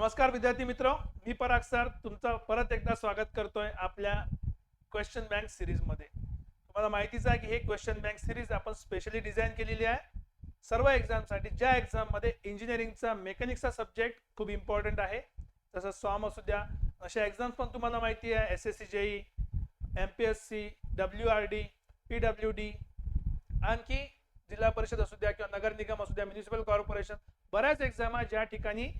नमस्कार विद्यार्थी मित्र मी पराग सर तुमचं परत एकदा स्वागत करतोय आपल्या क्वेश्चन बँक सिरीजमध्ये. तुम्हाला माहितीच आहे की हे क्वेश्चन बँक सिरीज आपण स्पेशली डिझाईन केलेली आहे. सर्व एक्झामसाठी ज्या एक्झाममध्ये इंजिनिअरिंगचा मेकॅनिक्सचा सब्जेक्ट खूप इम्पॉर्टंट आहे. जसं सॉम असू द्या अशा एक्झाम्स पण तुम्हाला माहिती आहे. S S C JE M P S C W R D P W D आणखी जिल्हा परिषद असू द्या किंवा नगर निगम असू द्या म्युनिसिपल कॉर्पोरेशन बऱ्याच एक्झाम आहे ज्या ठिकाणी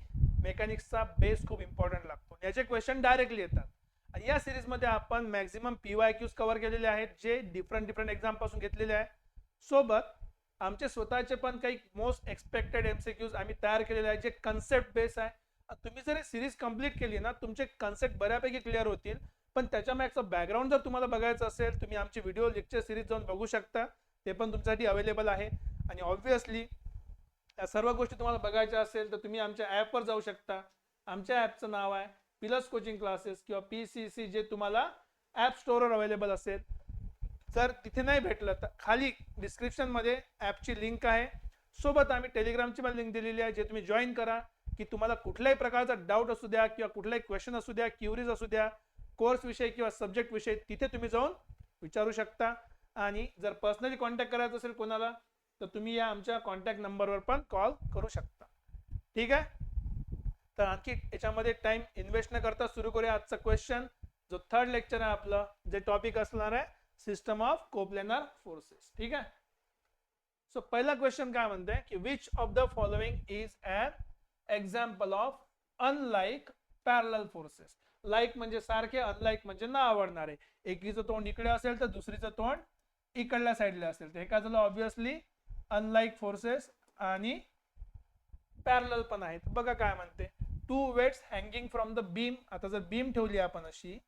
मेकॅनिक्सचा बेस खूप इम्पॉर्टंट लागतो. याचे क्वेश्चन डायरेक्टली येतात. आणि या सिरीजमध्ये आपण maximum P Y Qs cover केलेले आहेत जे डिफरंट डिफरंट एक्झामपासून घेतलेले आहे. सोबत आमचे स्वतःचे पण काही मोस्ट एक्सपेक्टेड एमसीक्यूज आम्ही तयार केलेले आहेत जे कन्सेप्ट बेस आहे. तुम्ही जर सिरीज कंप्लीट केली ना तुमचे कन्सेप्ट बऱ्यापैकी क्लिअर होतील. पण त्याच्या मागचं बॅकग्राऊंड जर तुम्हाला बघायचं असेल तुम्ही आमची व्हिडिओ लेक्चर सिरीज जाऊन बघू शकता. ते पण तुमच्यासाठी अवेलेबल आहे. आणि ऑब्व्हियसली या सर्व गोष्टी तुम्हाला बघायच्या असेल तर तुम्ही आमच्या ॲपवर जाऊ शकता. आमच्या ॲपचं नाव आहे पिलस कोचिंग क्लासेस किंवा पी सी सी जे तुम्हाला ॲप स्टोअरवर अवेलेबल असेल. जर तिथे नाही भेटलं तर खाली डिस्क्रिप्शनमध्ये ॲपची लिंक आहे. सोबत आम्ही टेलिग्रामची पण लिंक दिलेली आहे जे तुम्ही जॉईन करा की तुम्हाला कुठल्याही प्रकारचा डाऊट असू द्या किंवा कुठलाही क्वेश्चन असू द्या क्युरीज असू द्या कोर्स विषयी किंवा सब्जेक्ट विषयी तिथे तुम्ही जाऊन विचारू शकता. आणि जर पर्सनली कॉन्टॅक्ट करायचं असेल कोणाला तर तुम्ही या आमच्या कॉन्टॅक्ट नंबरवर पण कॉल करू शकता. ठीक आहे? तर आणखी याच्यामध्ये टाइम इन्व्हेस्ट न करता सुरू करूया आजचा क्वेश्चन जो थर्ड लेक्चर आहे आपलं जे टॉपिक असणार आहे सिस्टम ऑफ कोप्लेनर फोर्सेस ठीक आहे? सो पहिला क्वेश्चन काय म्हणते की which of the following is an example of unlike parallel forces like म्हणजे सारखे अनलाईक म्हणजे ना आवडणारे. एकीचं तोंड इकडे असेल तर दुसरीचं तोंड इकडल्या साईडला असेल. तर हे काय झालं? ऑब्विसली अनलाईक फोर्सेस आणि पॅरल पण आहेत. बघा काय म्हणते. Two weights hanging from the beam आता जर बीम ठेवली आपण अशी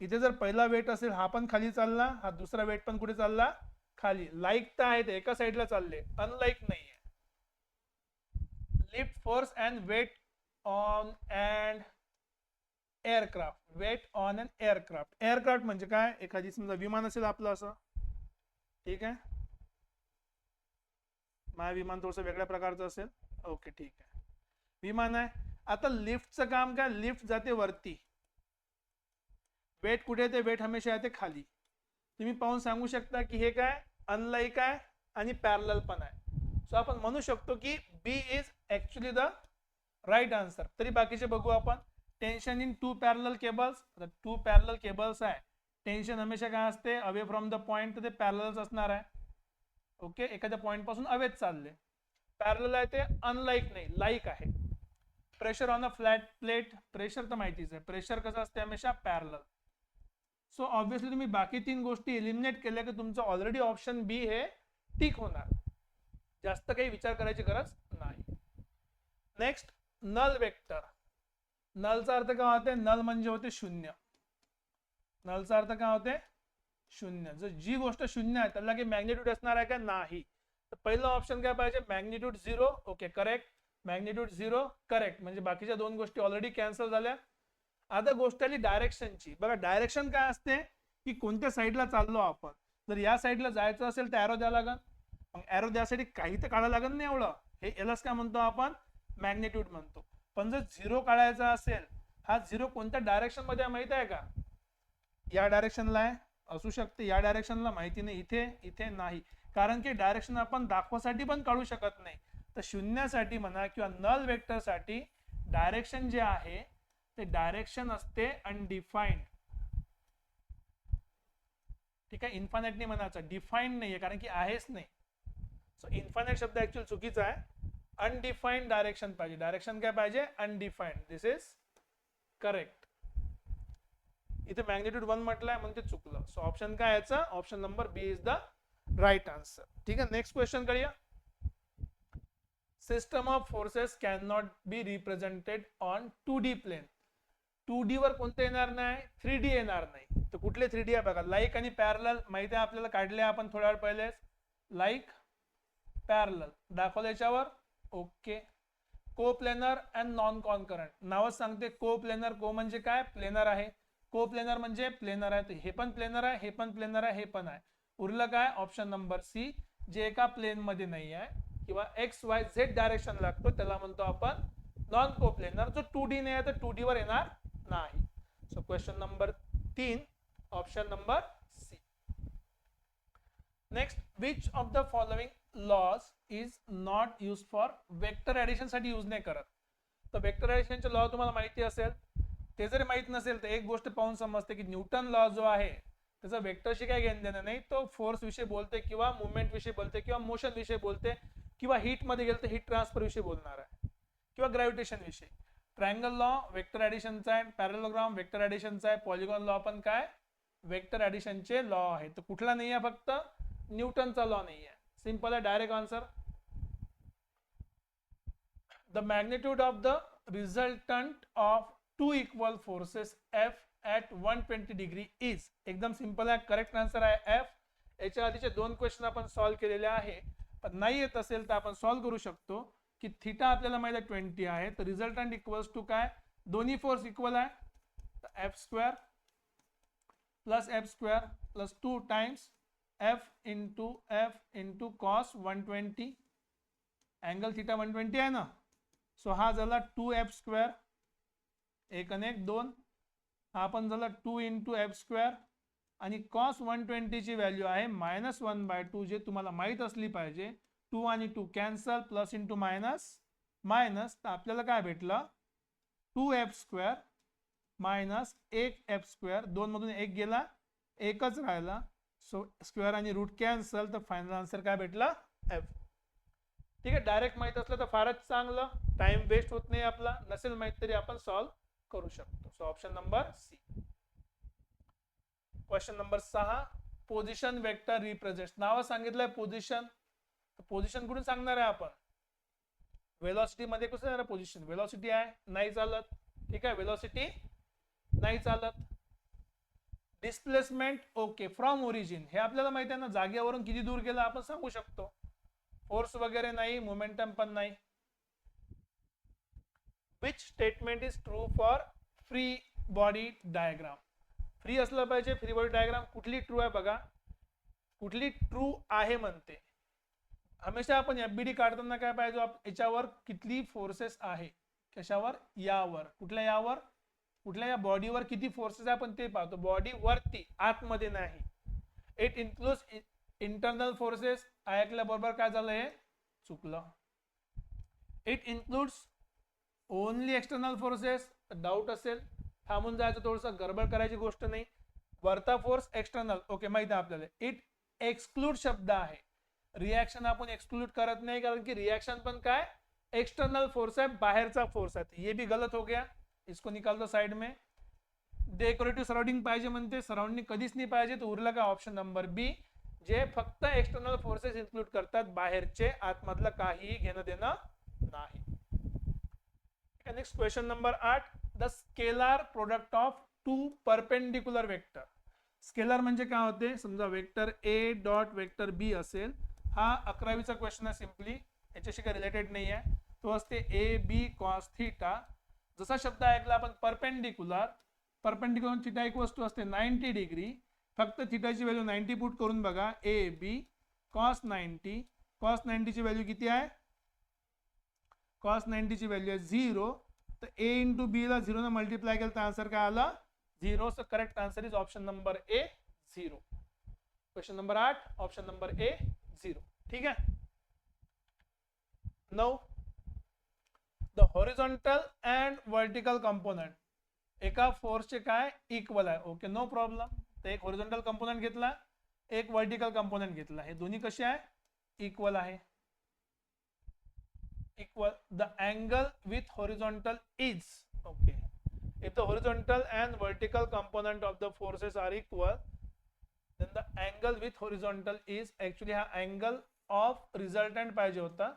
इथे जर पहिला वेट असेल हा पण खाली चालला हा दुसरा वेट पण कुठे चालला? खाली. लाईक तर आहे ते एका साईडला चालले. अनलाईक नाही आहे lift force and weight on and aircraft weight on and aircraft aircraft म्हणजे काय? एखादी समजा विमान असेल आपलं असं. ठीक आहे? माझं विमान थोडंसं वेगळ्या प्रकारचं असेल? ओके ठीक आहे. विमान आहे. आता लिफ्टचं काम काय? लिफ्ट जाते वरती. वेट कुठे ते वेट हमेशा येते खाली. तुम्ही पाहून सांगू शकता की हे काय? अनलाईक आहे आणि पॅरल पण आहे. सो आपण म्हणू शकतो की B is actually the right answer तरी बाकीचे बघू आपण. Tension in two parallel cables two parallel cables आहे. टेन्शन हमेशा काय असते? अवे फ्रॉम द पॉइंट तर ते पॅरलच असणार आहे. ओके? एखाद्या पॉइंटपासून अवेच चालले. पॅरल आहे ते अनलाईक नाही लाईक आहे. Pressure on a flat plate pressure तर माहितीच आहे. प्रेशर कसं असते हमेशा? पॅरल सो ऑब्विसली तुम्ही बाकी तीन गोष्टी एलिमिनेट केल्या की तुमचं ऑलरेडी ऑप्शन बी हे टिक होणार. जास्त काही विचार करायची गरज नाही. नेक्स्ट नल वेक्टर नलचा अर्थ काय होते नल म्हणजे होते शून्य. नलचा अर्थ काय होते शून्य. जर जी गोष्ट शून्य आहे त्याला काही मॅग्नेट्यूड असणार आहे का? नाही. तर पहिलं ऑप्शन काय पाहिजे? Magnitude zero okay correct magnitude zero correct म्हणजे बाकीच्या दोन गोष्टी ऑलरेडी कॅन्सल झाल्या. आता गोष्ट आली डायरेक्शनची बघा डायरेक्शन काय असते? की कोणत्या साईडला चाललो आपण. जर या साईडला जायचं असेल तर ॲरो द्यावं लागेल मग ॲरो द्यासाठी काही तर काढायला लागेल नाही एवढं. हे यालाच काय म्हणतो आपण? मॅग्नेट्यूड म्हणतो. पण जर झिरो काढायचा असेल हा झिरो कोणत्या डायरेक्शनमध्ये माहीत आहे का? या डायरेक्शनला आहे. असू शकते. या डायरेक्शनला माहिती नाही. इथे इथे नाही. कारण की डायरेक्शन आपण दाखवासाठी पण काढू शकत नाही. तर शून्यासाठी म्हणा किंवा नल वेक्टरसाठी डायरेक्शन जे आहे ते डायरेक्शन असते अनडिफाईंड ठीक आहे? इन्फानेट नाही म्हणायचं. डिफाईन्ड नाहीये. कारण की आहेच नाही. सो इन्फानेट शब्द ऍक्च्युअल चुकीचा आहे. अनडिफाईंड डायरेक्शन पाहिजे. डायरेक्शन काय पाहिजे? अनडिफाईंड दिस इज करेक्ट इथे मॅग्नेट्यूड वन म्हटलंय म्हणून ते चुकलं. सो ऑप्शन काय याचा option number B is the right answer ठीक आहे? नेक्स्ट क्वेश्चन करूया. System of forces can not be represented on two D plane two D वर कोणतं येणार नाही? थ्री डी येणार नाही. तर कुठले थ्री डी आहे बघा. लाईक आणि पॅरल माहिती आहे आपल्याला? काढले आपण थोड्या वेळ पहिले. लाईक पॅरल दाखवलं याच्यावर? Okay coplanar and non concurrent नावच सांगते. को प्लेनर को म्हणजे काय? प्लेनर आहे. को प्लेनर म्हणजे प्लेनर आहे हे पण प्लेनर आहे हे पण प्लेनर आहे हे पण आहे. उरलं काय? ऑप्शन नंबर सी जे एका प्लेन मध्ये नाही आहे किंवा एक्स वाय झेड डायरेक्शन लागतो त्याला म्हणतो आपण नॉन को प्लेनर जो टू डी नाही आहे तर टू डी वर येणार नाही. सो क्वेश्चन नंबर तीन option number C next which of the following laws is not use for vector ऍडिशनसाठी use नाही करत? तर वेक्टर ऍडिशनचे लॉ तुम्हाला माहिती असेल ते जर माहीत नसेल तर एक गोष्ट पाहून समजते की न्यूटन लॉ जो आहे त्याचा वेक्टरशी काय घेणं देणं नाही. तो फोर्स विषयी बोलते किंवा मुवमेंट विषयी बोलते किंवा मोशन विषयी बोलते किंवा हीटमध्ये गेलं तर हीट ट्रान्सफर विषयी बोलणार आहे किंवा ग्रॅव्हिटेशन विषयी. ट्रायंगल लॉ वेक्टर ऍडिशनचा आहे पॅरलोग्राम वेक्टर ऍडिशनचा आहे पॉलिगॉन लॉ पण काय? वेक्टर ॲडिशनचे लॉ आहे तर कुठला नाही आहे फक्त? न्यूटनचा लॉ नाही आहे. सिंपल आहे direct answer the magnitude of the resultant of two equal forces F at one twenty degree is. एकदम सिंपल आहे करेक्ट आन्सर आहे एफ. याच्या आधीचे दोन क्वेश्चन आपण सॉल्व्ह केलेले आहे. पण नाही येत असेल तर आपण सॉल्व्ह करू शकतो की थिटा आपल्याला माहिती आहे ट्वेंटी आहे. तर रिझल्टंट इक्वल्स टू काय? दोन्ही फोर्स इक्वल आहे. F square plus F square plus two times F into F into cos one twenty angle theta one twenty आहे ना? सो हा झाला टू एफ स्क्वेअर एक अनेक एक दोन. हा आपण झाला टू इंटू एफ स्क्वेअर आणि कॉस वन ट्वेंटीची व्हॅल्यू आहे मायनस वन बाय टू जे तुम्हाला माहीत असली पाहिजे. टू आणि two cancel plus into minus minus तर आपल्याला काय भेटलं? टू एफ स्क्वेअर मायनस एक एफ स्क्वेअर दोन मधून एक गेला एकच राहिला. सो स्क्वेअर आणि रूट कॅन्सल तर फायनल आन्सर काय भेटला? एफ ठीक आहे डायरेक्ट माहीत असलं तर फारच चांगलं. टाइम वेस्ट होत नाही आपला. नसेल माहीत तरी आपण सॉल्व्ह करू शकतो. So option number C question number सहा पोझिशन वेक्टर रिप्रेझेंट नाव सांगितलंय पोझिशन पोझिशन कुठून सांगणार आहे आपण? वेलॉसिटी मध्ये कसं आहे पोझिशन वेलॉसिटी आहे नाही चालत. ठीक आहे वेलॉसिटी नाही चालत. डिस्प्लेसमेंट ओके फ्रॉम ओरिजिन हे आपल्याला माहिती आहे ना जागेवरून किती दूर गेला आपण सांगू शकतो. फोर्स वगैरे नाही मोमेंटम पण नाही. Which statement is true for free body diagram free असलं पाहिजे फ्री बॉडी डायग्राम कुठली ट्रू आहे बघा. कुठली ट्रू आहे म्हणते. हमेशा आपण एफबीडी काढताना काय पाहिजे? याच्यावर किती फोर्सेस आहे? कशावर? यावर. कुठल्या यावर? कुठल्या या बॉडीवर किती फोर्सेस आहे आपण ते पाहतो. बॉडी वरती आतमध्ये नाही. इट इन्क्लूड इंटरनल फोर्सेस ऐकल्याबरोबर काय झालं हे चुकलं. It includes only external forces doubt असेल थांबून जायचं थोडंसं गडबड करायची गोष्ट नाही. वरता फोर्स एक्सटर्नल ओके माहिती आहे आपल्याला. इट एक्सक्लूड शब्द आहे. रिॲक्शन आपण एक्सक्लूड करत नाही कारण की रिॲक्शन पण काय? एक्सटर्नल फोर्स आहे बाहेरचा फोर्स आहे. ये भी गलत हो गया. इसको निकाल दो साइड में. डेकोरेटिव्ह सराउंडिंग पाहिजे म्हणते. सराउंडिंग कधीच नाही पाहिजे तर उरलं का? ऑप्शन नंबर बी जे फक्त एक्सटर्नल फोर्सेस इन्क्लूड करतात बाहेरचे आतमधलं काहीही घेणं देणं नाही. नेक्स्ट क्वेश्चन नंबर आठ the scalar product of two perpendicular vector scalar म्हणजे काय होते? समजा vector A dot vector B असेल हा अकरावीचा क्वेश्चन आहे सिम्पली याच्याशी काही रिलेटेड नाही आहे तो असते ए बी कॉस थिटा जसा शब्द ऐकला आपण परपेंडिक्युलर परपेंडिक्युलर थिटा एक वस्तू असते नाईन्टी डिग्री फक्त थिटाची व्हॅल्यू नाईन्टी पुट करून बघा. A B cos ninety cos नाईन्टीची value किती आहे? कॉस नाईन्टीची व्हॅल्यू आहे झिरो तर ए इंटू बीला झिरोनं मल्टिप्लाय केलं तर आन्सर काय आला? Zero so correct answer is option number A zero question number आठ ऑप्शन नंबर ए झिरो ठीक आहे? नऊ the horizontal and vertical component एका फोर्सचे काय? इक्वल आहे. ओके नो प्रॉब्लेम तर एक हॉरिझॉन्टल कंपोनंट घेतला एक वर्टिकल कंपोनंट घेतला. हे दोन्ही कसे आहे? इक्वल आहे. Equal the angle with horizontal is okay if the horizontal and vertical component of the forces are equal then the angle with horizontal is actually हा angle of resultant पाहिजे होता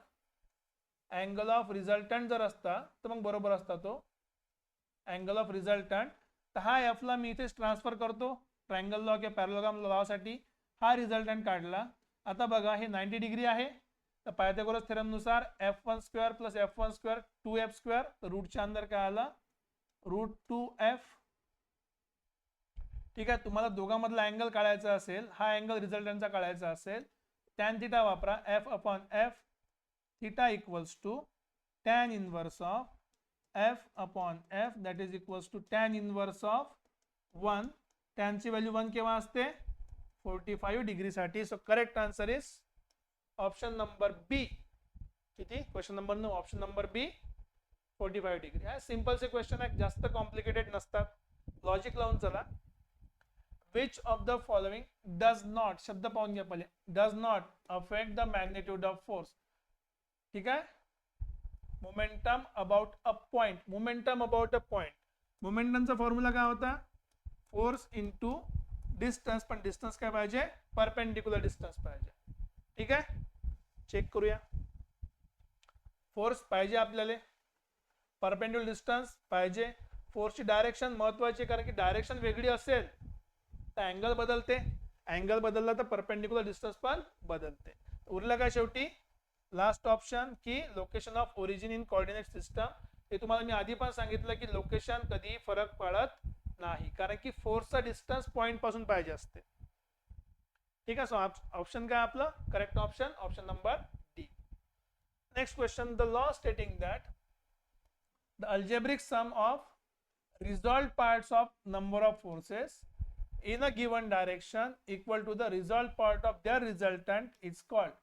angle of resultant जर असता तर मग बरोबर असता तो angle of resultant तर हा एफ ला मी इथेच ट्रान्सफर करतो ट्रायंगल लॉ किंवा पॅरलोग्राम लॉ साठी हा रिझल्टंट काढला आता बघा हे नाईन्टी डिग्री आहे तर Pythagoras थेरमनुसार F one square plus F one square two F square तर रूटच्या अंदर काय आला? रूट टू एफ ठीक आहे तुम्हाला दोघांमधला अँगल काढायचा असेल हा अँगल रिझल्टंटचा काढायचा असेल टॅन थिटा वापरा F upon F theta equals to tan inverse of F upon F that is equals to tan inverse of one टॅनची value one केव्हा असते? Forty five डिग्रीसाठी so correct answer is option number B. किती? Question number नऊ option number B forty five degree हा सिम्पलचे question आहे जास्त complicated नसतात. Logic लावून चला. Which of the following does not शब्द पाहून घ्या पहिले. Does not affect the magnitude of force ठीक आहे? Momentum about a point momentum about a point मोमेंटमचा formula काय होता? फोर्स इंटू डिस्टन्स पण डिस्टन्स काय पाहिजे? परपेंडिक्युलर डिस्टन्स पाहिजे. ठीक आहे? चेक करूया. फोर्स पाहिजे आपल्याला. परपेंडिक्युलर डिस्टन्स पाहिजे. फोर्सची डायरेक्शन महत्वाची कारण की डायरेक्शन वेगळी असेल तर अँगल बदलते. अँगल बदलला तर परपेंडिक्युलर डिस्टन्स पण बदलते. उरलं काय शेवटी? लास्ट ऑप्शन की location of origin in coordinate system हे तुम्हाला मी आधी पण सांगितलं की लोकेशन कधी फरक पडत नाही. कारण की फोर्सचा डिस्टन्स पॉईंटपासून पाहिजे असते. ठीक आहे? सो ऑप्शन काय आपलं? Correct option option number D next question the law stating that the algebraic sum of resolved parts of number of forces in a given direction equal to the resolved part of their resultant is called.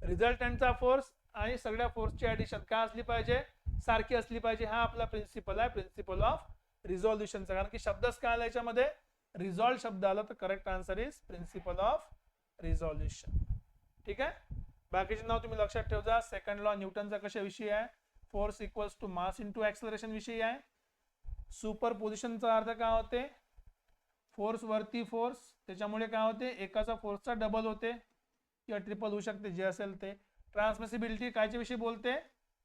रिझल्टंटचा force आणि सगळ्या फोर्सची addition काय असली पाहिजे? सारखी असली पाहिजे. हा आपला प्रिन्सिपल आहे. प्रिन्सिपल ऑफ रिझॉल्युशनचा कारण की शब्दच काय आला याच्यामध्ये? रिझॉल्व शब्द आला तर correct answer is principle of resolution ठीक आहे? बाकीचे नाव तुम्ही लक्षात ठेव जा सेकंड लॉ न्यूटनचा कशाविषयी आहे? Force equals to mass into acceleration विषयी आहे. सुपर पोझिशनचा अर्थ काय होते? फोर्स वरती फोर्स त्याच्यामुळे काय होते? एकाचा फोर्सचा डबल होते. किंवा ट्रिपल होऊ शकते जे असेल ते. ट्रान्समिसिबिलिटी कायच्या विषयी बोलते?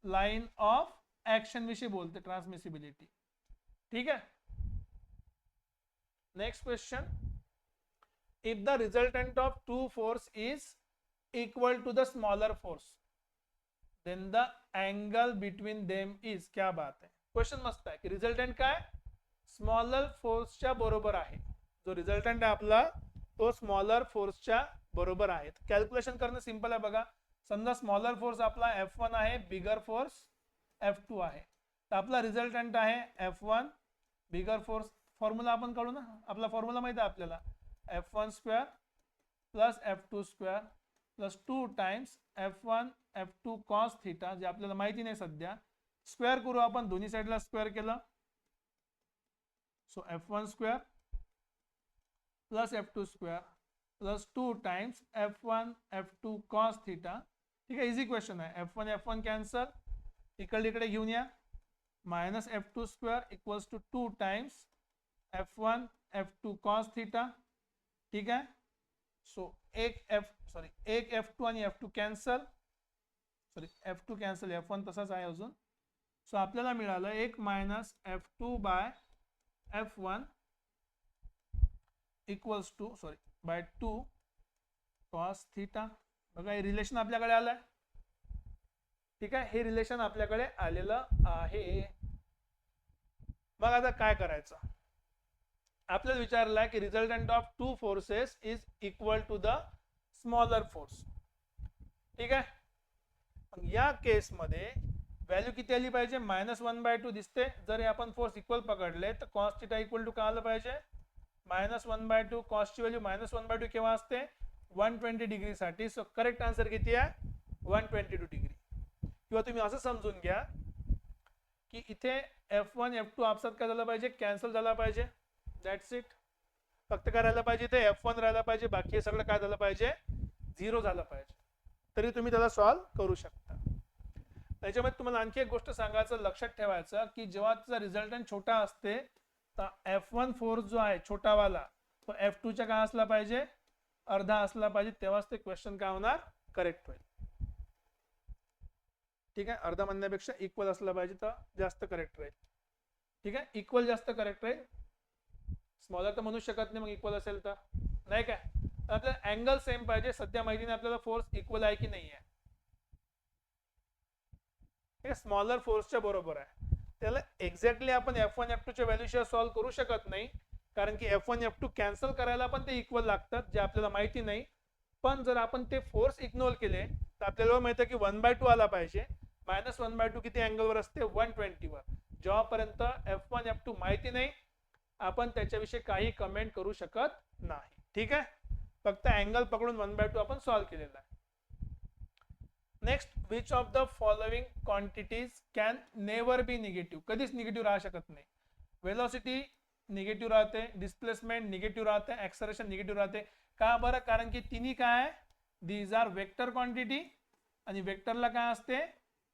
लाईन ऑफ ऍक्शन विषयी बोलते ट्रान्समिसिबिलिटी ठीक आहे? Next question if the resultant of two force is equal to the smaller force then the angle between them is क्या बात आहे क्वेश्चन मस्त आहे की रिझल्टंट काय? स्मॉलर फोर्सच्या बरोबर आहे. जो रिझल्टंट आहे आपला तो स्मॉलर फोर्सच्या बरोबर आहे. कॅल्क्युलेशन करणं सिंपल आहे बघा. समजा स्मॉलर फोर्स आपला एफ वन आहे बिगर फोर्स एफ टू आहे. तर आपला रिझल्टंट आहे F one bigger force formula आपण काढू ना? आपला फॉर्म्युला माहिती आहे आपल्याला. F one square plus F two square plus two times F one F two cos theta जे आपल्याला माहिती नाही सध्या. स्क्वेअर करू आपण दोन्ही साईडला स्क्वेअर केलं. So F one square plus F two square plus two times F one F two cos theta. ठीक आहे इझी क्वेश्चन आहे. F one F one cancel इकडे इकडे घेऊन या. Minus F two square equals to two times F one F two cos theta. ठीक आहे? So एक एफ सॉरी एक एफ टू आणि F two cancel sorry F two cancel F one तसाच आहे अजून. सो आपल्याला मिळालं एक minus F two by F one equals to sorry by two cos theta बघा हे रिलेशन आपल्याकडे आलंय. ठीक आहे? हे रिलेशन आपल्याकडे आलेलं आहे. मग आता काय करायचं? आपल्याला विचारलं की resultant of two forces is equal to the smaller force ठीक आहे? या केसमध्ये व्हॅल्यू किती आली पाहिजे? मायनस वन बाय टू दिसते. जर हे आपण फोर्स इक्वल पकडले तर कॉस्ट थिटा इक्वल टू काय आलं पाहिजे? मायनस वन बाय टू कॉस्टची value minus one by two केव्हा असते? वन ट्वेंटी डिग्रीसाठी सो करेक्ट आन्सर किती आहे? वन ट्वेंटी टू डिग्री किंवा तुम्ही असं समजून घ्या की इथे एफ वन एफ टू आपसात काय झालं पाहिजे? कॅन्सल झाला पाहिजे. दॅट्स इट फक्त काय राहिलं पाहिजे ते एफ वन राहिलं पाहिजे बाकी हे सगळं काय झालं पाहिजे? झिरो झालं पाहिजे. तरी तुम्ही त्याला सॉल्व्ह करू शकता. त्याच्यामध्ये तुम्हाला आणखी एक गोष्ट सांगायचं लक्षात ठेवायचं की जेव्हा त्याचा रिझल्टंट छोटा असते तर एफ वन फोर्स जो आहे छोटावाला तो एफ टूच्या काय असला पाहिजे? अर्धा असला पाहिजे तेव्हाच ते क्वेश्चन काय होणार? करेक्ट होईल. ठीक आहे? अर्धा म्हणण्यापेक्षा इक्वल असला पाहिजे तर जास्त करेक्ट राहील. ठीक आहे? इक्वल जास्त करेक्ट राहील. स्मॉलर तर म्हणू शकत नाही मग इक्वल असेल तर. नाही काय आपल्याला अँगल सेम पाहिजे सध्या माहिती नाही आपल्याला फोर्स इक्वल आहे की नाही आहे. हे स्मॉलर फोर्सच्या बरोबर आहे. त्याला एक्झॅक्टली आपण एफ वन एफ टूच्या व्हॅल्यूशिवाय सॉल्व्ह करू शकत नाही. कारण की F one F two cancel करायला पण ते इक्वल लागतात जे आपल्याला माहिती नाही. पण जर आपण ते फोर्स इग्नोर केले तर आपल्याला माहिती की वन बाय टू आला पाहिजे. मायनस वन बाय टू किती अँगलवर असते? वन ट्वेंटीवर जेव्हापर्यंत एफ वन एफ टू माहिती नाही आपण त्याच्याविषयी काही कमेंट करू शकत नाही. ठीक आहे? फक्त अँगल पकडून वन बाय टू आपण सॉल्व्ह केलेला आहे. Next which of the following quantities can never be negative कधीच निगेटिव्ह राहू शकत नाही. वेलॉसिटी निगेटिव्ह राहते डिस्प्लेसमेंट निगेटिव्ह राहते ऍक्सरेशन निगेटिव्ह राहते. का बरं? कारण की तिन्ही काय आहे? दीज आर वेक्टर क्वांटिटी आणि वेक्टरला काय असते?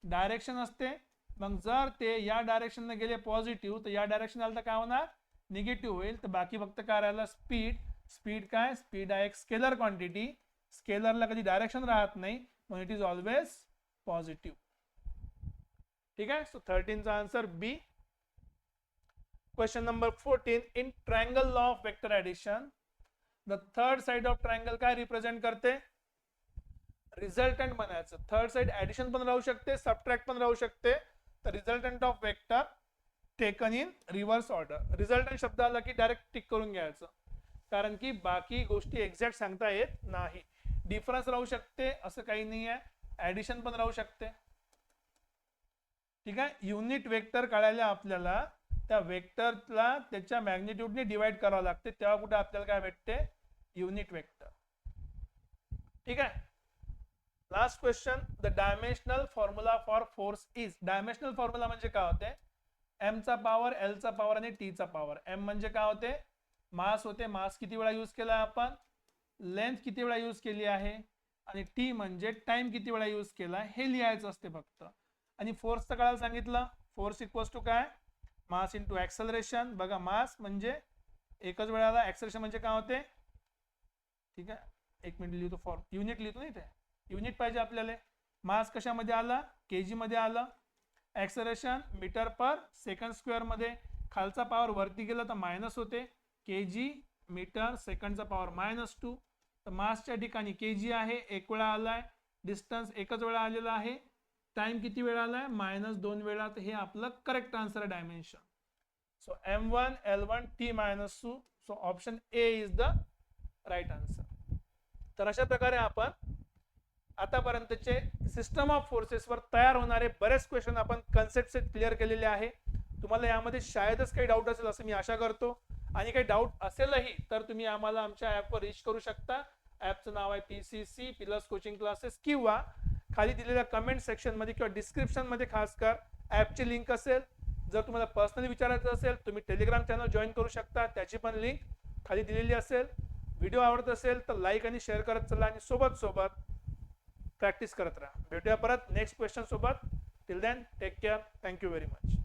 डायरेक्शन असते. मग जर ते या डायरेक्शनने गेले पॉझिटिव्ह तर या डायरेक्शन आलं तर काय होणार? निगेटिव्ह होईल तर बाकी फक्त काय राहिलं स्पीड स्पीड काय स्पीड आहे एक स्केलर क्वांटिटी स्केलरला कधी डायरेक्शन राहत नाही इट इज़ ऑलवेज पॉझिटिव्ह ठीक आहे so थर्टीनचा answer B question number fourteen in triangle law of vector addition the third side of triangle काय रिप्रेझेंट करते रिझल्टंट म्हणायचं थर्ड साइड ऍडिशन पण राहू शकते सबट्रॅक्ट पण राहू शकते तर resultant of vector taken in reverse order resultant शब्द आला की डायरेक्ट टिक करून घ्यायचं. कारण की बाकी गोष्टी एक्झॅक्ट सांगता येत नाही. डिफरन्स राहू शकते असं काही नाही आहे ऍडिशन पण राहू शकते. ठीक आहे? युनिट वेक्टर काढायला आपल्याला त्या वेक्टरला त्याच्या मॅग्नेट्यूडने डिवाइड करावं लागते. तेव्हा कुठे आपल्याला काय भेटते? युनिट वेक्टर ठीक आहे? Last question the dimensional formula for force is dimensional formula म्हणजे काय होते? एम चा पॉवर एल चा पॉवर आणि टी चा पॉवर एम म्हणजे काय होते? मास होते. मास किती वेळा यूज केला आपण? लेंथ किती वेळा यूज केली आहे? आणि टी म्हणजे टाइम किती वेळा यूज केला? हे लिहायचं असते फक्त. आणि फोर्सचं कळायला सांगितलं? फोर्स इक्वल्स टू काय? मास इंटू ऍक्सलरेशन बघा मास म्हणजे एकच वेळाला ऍक्सलरेशन म्हणजे काय होते? ठीक आहे? एक मिनिट लिहितो फॉर्म युनिट लिहितो ना इथे? युनिट पाहिजे आपल्याला. मास कशामध्ये आला? केजी मध्ये आलं. ॲक्सरेशन मीटर पर सेकंड स्क्वेअरमध्ये खालचा पॉवर वरती गेला तर मायनस होते. के जी मीटर सेकंडचा पॉवर मायनस टू तर मासच्या ठिकाणी के जी आहे एक वेळा आलाय. डिस्टन्स एकच वेळा आलेला आहे. टाइम किती वेळा आलाय? मायनस दोन वेळा. तर हे आपलं करेक्ट आन्सर आहे dimension so M one L one T minus two so option A is the right answer तर अशा प्रकारे आपण आतापर्यंतचे सिस्टम ऑफ फोर्सेसवर तयार होणारे बरेच क्वेश्चन आपण कन्सेप्ट क्लिअर केलेले आहे. तुम्हाला यामध्ये शायदच काही डाऊट असेल असं मी आशा करतो. आणि काही डाऊट असेलही तर तुम्ही आम्हाला आमच्या ॲपवर रीच करू शकता. ॲपचं नाव आहे P C C plus coaching classes किंवा खाली दिलेल्या कमेंट सेक्शनमध्ये किंवा डिस्क्रिप्शनमध्ये खास कर ॲपची लिंक असेल. जर तुम्हाला पर्सनली विचारायचं असेल तुम्ही टेलिग्राम चॅनल जॉईन करू शकता. त्याची पण लिंक खाली दिलेली असेल. व्हिडिओ आवडत असेल तर लाईक आणि शेअर करत चला आणि सोबत सोबत प्रॅक्टिस करत राहा. भेटूया परत नेक्स्ट क्वेश्चन सोबत. Till then take care thank you very much